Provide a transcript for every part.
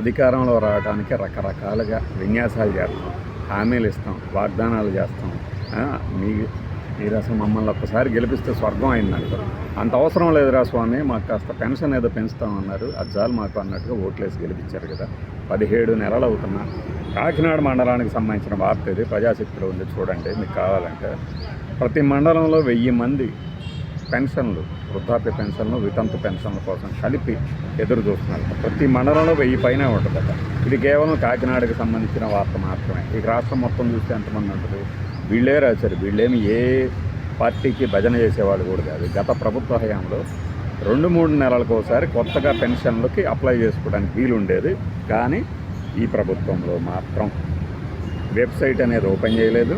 అధికారంలో రావడానికి రకరకాలుగా విన్యాసాలు చేస్తాం హామీలు ఇస్తాం వాగ్దానాలు చేస్తాం. మీ మీరు అసలు మమ్మల్ని ఒక్కసారి గెలిపిస్తే స్వర్గం అయిందంట అంత అవసరం లేదురా స్వామి మాకు కాస్త పెన్షన్ ఏదో పెంచుతామన్నారు. అజ్జాలు మాకు అన్నట్టుగా ఓట్లేసి గెలిపించారు కదా. పదిహేడు నెలలు అవుతున్నా. కాకినాడ మండలానికి సంబంధించిన వార్త ఇది. ప్రజాశక్తిలో ఉంది చూడండి. మీకు కావాలంటే ప్రతి మండలంలో వెయ్యి మంది పెన్షన్లు వృద్ధాప్య పెన్షన్లు వితంతు పెన్షన్ల కోసం కలిపి ఎదురు చూస్తున్నారు. ప్రతి మండలంలో వెయ్యి పైనే ఉంటుందట. ఇది కేవలం కాకినాడకి సంబంధించిన వార్త మాత్రమే. ఈ రాష్ట్రం మొత్తం చూస్తే ఎంతమంది ఉంటుంది వీళ్ళే రాశారు. వీళ్ళేమి ఏ పార్టీకి భజన చేసేవాళ్ళు కూడా కాదు. గత ప్రభుత్వ హయాంలో రెండు మూడు నెలలకు ఒకసారి కొత్తగా పెన్షన్లకి అప్లై చేసుకోవడానికి వీలు ఉండేది కానీ ఈ ప్రభుత్వంలో మాత్రం వెబ్సైట్ అనేది ఓపెన్ చేయలేదు.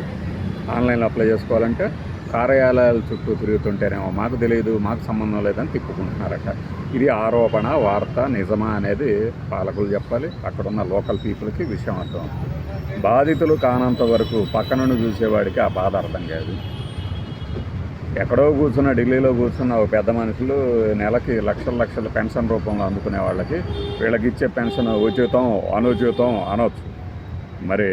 ఆన్లైన్లో అప్లై చేసుకోవాలంటే కార్యాలయాల చుట్టూ తిరుగుతుంటేనేమో మాకు తెలియదు మాకు సంబంధం లేదని తిప్పుకుంటున్నారట. ఇది ఆరోపణ వార్త నిజమా అనేది పాలకులు చెప్పాలి. అక్కడున్న లోకల్ పీపుల్కి విషయం అర్థం బాధితులు కానంత వరకు పక్కనుండి చూసేవాడికి ఆ బాధ అర్థం కాదు. ఎక్కడో కూర్చున్న ఢిల్లీలో కూర్చున్న ఒక పెద్ద మనుషులు నెలకి లక్షల లక్షల పెన్షన్ రూపంలో అందుకునే వాళ్ళకి వీళ్ళకి ఇచ్చే పెన్షన్ ఉచితం అనుచితం అనొచ్చు. మరి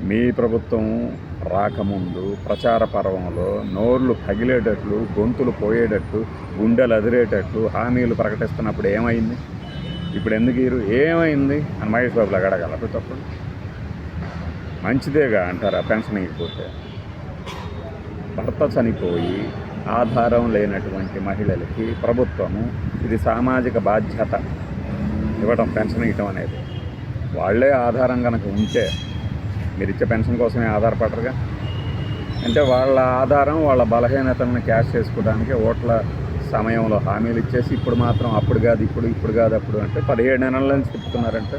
మీ ప్రభుత్వం రాకముందు ప్రచార పర్వంలో నోర్లు పగిలేటట్లు గొంతులు పోయేటట్లు గుండెలు అదిరేటట్లు హామీలు ప్రకటిస్తున్నప్పుడు ఏమైంది? ఇప్పుడు ఎందుకు ఇరు ఏమైంది? అని మహేష్ బాబులు అడగలరు తప్పుడు. మంచిదేగా అంటారా పెన్షన్ ఇకపోతే భర్త చనిపోయి ఆధారం లేనటువంటి మహిళలకి ప్రభుత్వము ఇది సామాజిక బాధ్యత. ఇవ్వడం పెన్షన్ ఇవ్వడం అనేది. వాళ్ళే ఆధారం కనుక ఉంటే మీరు ఇచ్చే పెన్షన్ కోసమే ఆధారపడరుగా. అంటే వాళ్ళ ఆధారం వాళ్ళ బలహీనతలను క్యాష్ చేసుకోవడానికి ఓట్ల సమయంలో హామీలు ఇచ్చేసి ఇప్పుడు మాత్రం అప్పుడు కాదు ఇప్పుడు ఇప్పుడు కాదు అప్పుడు అంటే పదిహేడు నెలల నుంచి చెప్తున్నారంటే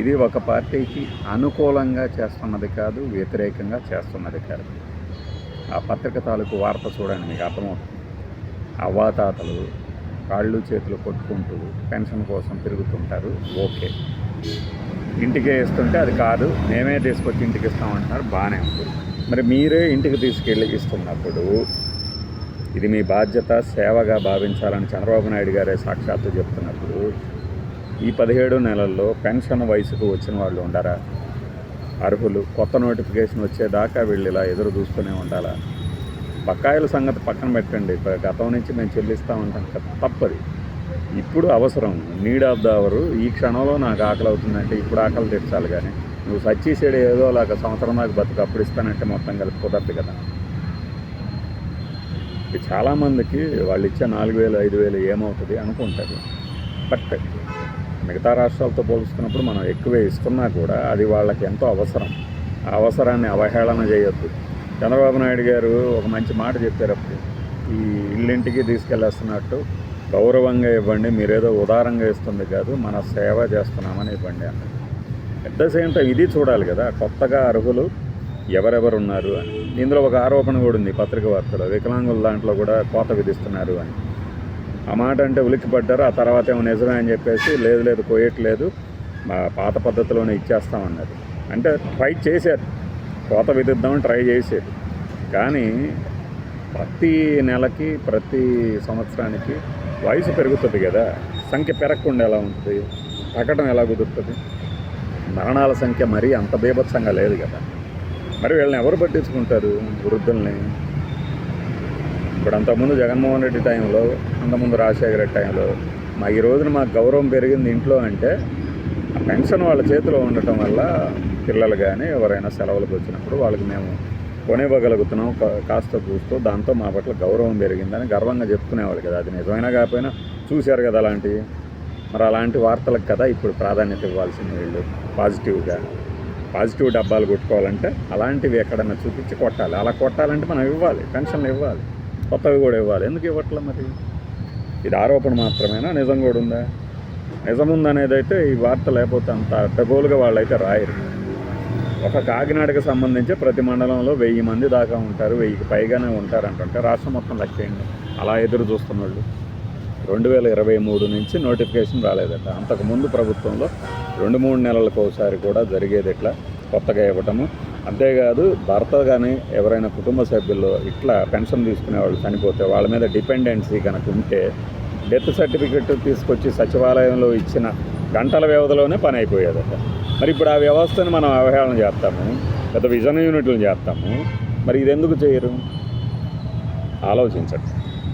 ఇది ఒక పార్టీకి అనుకూలంగా చేస్తున్నది కాదు వ్యతిరేకంగా చేస్తున్నది కాదు. ఆ పత్రిక తాలూకు వార్త చూడండి మీకు అర్థమవుతుంది. అవ్వాతాతలు కాళ్ళు చేతులు కొట్టుకుంటూ పెన్షన్ కోసం తిరుగుతుంటారు. ఓకే. ఇంటికే ఇస్తుంటే అది కాదు. మేమే తీసుకొచ్చి ఇంటికి ఇస్తామంటున్నారు. బాగానే ఉంది. మరి మీరే ఇంటికి తీసుకెళ్ళి ఇస్తున్నప్పుడు ఇది మీ బాధ్యత సేవగా భావించాలని చంద్రబాబు నాయుడు గారే సాక్షాత్తు చెప్తున్నప్పుడు ఈ పదిహేడు నెలల్లో పెన్షన్ వయసుకు వచ్చిన వాళ్ళు ఉండరా? అర్హులు కొత్త నోటిఫికేషన్ వచ్చేదాకా వీళ్ళు ఇలా ఎదురు చూస్తూనే ఉండాలా? బకాయిల సంగతి పక్కన పెట్టండి. గతం నుంచి మేము చెల్లిస్తూ ఉంటాం కదా తప్పది. ఇప్పుడు అవసరం. నీడ్ ఆఫ్ ద అవరు ఈ క్షణంలో నాకు ఆకలి అవుతుందంటే ఇప్పుడు ఆకలి తెచ్చాలి కానీ నువ్వు సచ్చిసేడు ఏదో లేక సంవత్సరం దాకా బతుకు అప్పుడు ఇస్తానంటే మొత్తం కలిపి కుదరదు కదా. ఇది చాలామందికి వాళ్ళు ఇచ్చే నాలుగు వేలు ఐదు వేలు ఏమవుతుంది అనుకుంటారు. బట్ మిగతా రాష్ట్రాలతో పోల్చుకున్నప్పుడు మనం ఎక్కువే ఇస్తున్నా కూడా అది వాళ్ళకి ఎంతో అవసరం. ఆ అవసరాన్ని అవహేళన చేయొద్దు. చంద్రబాబు నాయుడు గారు ఒక మంచి మాట చెప్పారు అప్పుడు. ఈ ఇల్లింటికి తీసుకెళ్ళేస్తున్నట్టు గౌరవంగా ఇవ్వండి మీరేదో ఉదారంగా ఇస్తుంది కాదు మన సేవ చేస్తున్నామని ఇవ్వండి అన్నారు. అట్ ద సేమ్ టైం ఇది చూడాలి కదా కొత్తగా అర్హులు ఎవరెవరు ఉన్నారు అని. ఇందులో ఒక ఆరోపణ కూడా ఉంది పత్రిక వార్తలో వికలాంగుల దాంట్లో కూడా కోత విధిస్తున్నారు అని. ఆ మాట అంటే ఉలిక్కిపడ్డారు ఆ తర్వాత ఏమో నిజమే అని చెప్పేసి లేదు లేదు కోయట్లేదు మా పాత పద్ధతిలోనే ఇచ్చేస్తామన్నారు. అంటే ట్రై చేశారు కోత విధిద్దామని ట్రై చేశారు. కానీ ప్రతి నెలకి ప్రతి సంవత్సరానికి వయసు పెరుగుతుంది కదా సంఖ్య పెరగకుండా ఎలా ఉంటుంది? తగ్గడం ఎలా కుదురుతుంది? మరణాల సంఖ్య మరీ అంత బీభత్సంగా లేదు కదా. మరి వీళ్ళని ఎవరు పట్టించుకుంటారు వృద్ధుల్ని? ఇప్పుడు అంతకుముందు జగన్మోహన్ రెడ్డి టైంలో అంతకుముందు రాజశేఖర రెడ్డి టైంలో మా ఈ రోజున మాకు గౌరవం పెరిగింది ఇంట్లో అంటే పెన్షన్ వాళ్ళ చేతిలో ఉండటం వల్ల పిల్లలు కానీ ఎవరైనా సెలవులకు వచ్చినప్పుడు వాళ్ళకి మేము కొనివ్వగలుగుతున్నాం కాస్త చూస్తూ దాంతో మా పట్ల గౌరవం పెరిగిందని గర్వంగా చెప్పుకునేవాళ్ళు కదా. అది నిజమైనా కాకపోయినా చూశారు కదా అలాంటివి మరి అలాంటి వార్తలకు కదా ఇప్పుడు ప్రాధాన్యత ఇవ్వాల్సింది వీళ్ళు పాజిటివ్గా. పాజిటివ్ డబ్బాలు కొట్టుకోవాలంటే అలాంటివి ఎక్కడన్నా చూపించి కొట్టాలి. అలా కొట్టాలంటే మనం ఇవ్వాలి పెన్షన్లు ఇవ్వాలి కొత్తవి కూడా ఇవ్వాలి. ఎందుకు ఇవ్వట్లే మరి? ఇది ఆరోపణ మాత్రమేనా? నిజం కూడా ఉందా? నిజం ఉందనేది అయితే ఈ వార్త లేకపోతే అంత అడ్డగోలుగా వాళ్ళైతే రాయరు. ఒక కాకినాడకు సంబంధించి ప్రతి మండలంలో వెయ్యి మంది దాకా ఉంటారు వెయ్యికి పైగానే ఉంటారు అంటుంటే రాష్ట్రం మొత్తం లెక్కేయండి అలా ఎదురు చూస్తున్న వాళ్ళు రెండు వేల ఇరవై మూడు నుంచి నోటిఫికేషన్ రాలేదట. అంతకుముందు ప్రభుత్వంలో రెండు మూడు నెలలకు ఒకసారి కూడా జరిగేది ఇట్లా కొత్తగా ఇవ్వటము. అంతేకాదు భర్త కానీ ఎవరైనా కుటుంబ సభ్యుల్లో ఇట్లా పెన్షన్ తీసుకునే వాళ్ళు చనిపోతే వాళ్ళ మీద డిపెండెన్సీ కనుక ఉంటే డెత్ సర్టిఫికెట్ తీసుకొచ్చి సచివాలయంలో ఇచ్చిన గంటల వ్యవధిలోనే పని అయిపోయేదట. మరి ఇప్పుడు ఆ వ్యవస్థను మనం అవహేళన చేస్తాము పెద్ద విజన్ యూనిట్లు చేస్తాము మరి ఇది ఎందుకు చేయరు? ఆలోచించండి.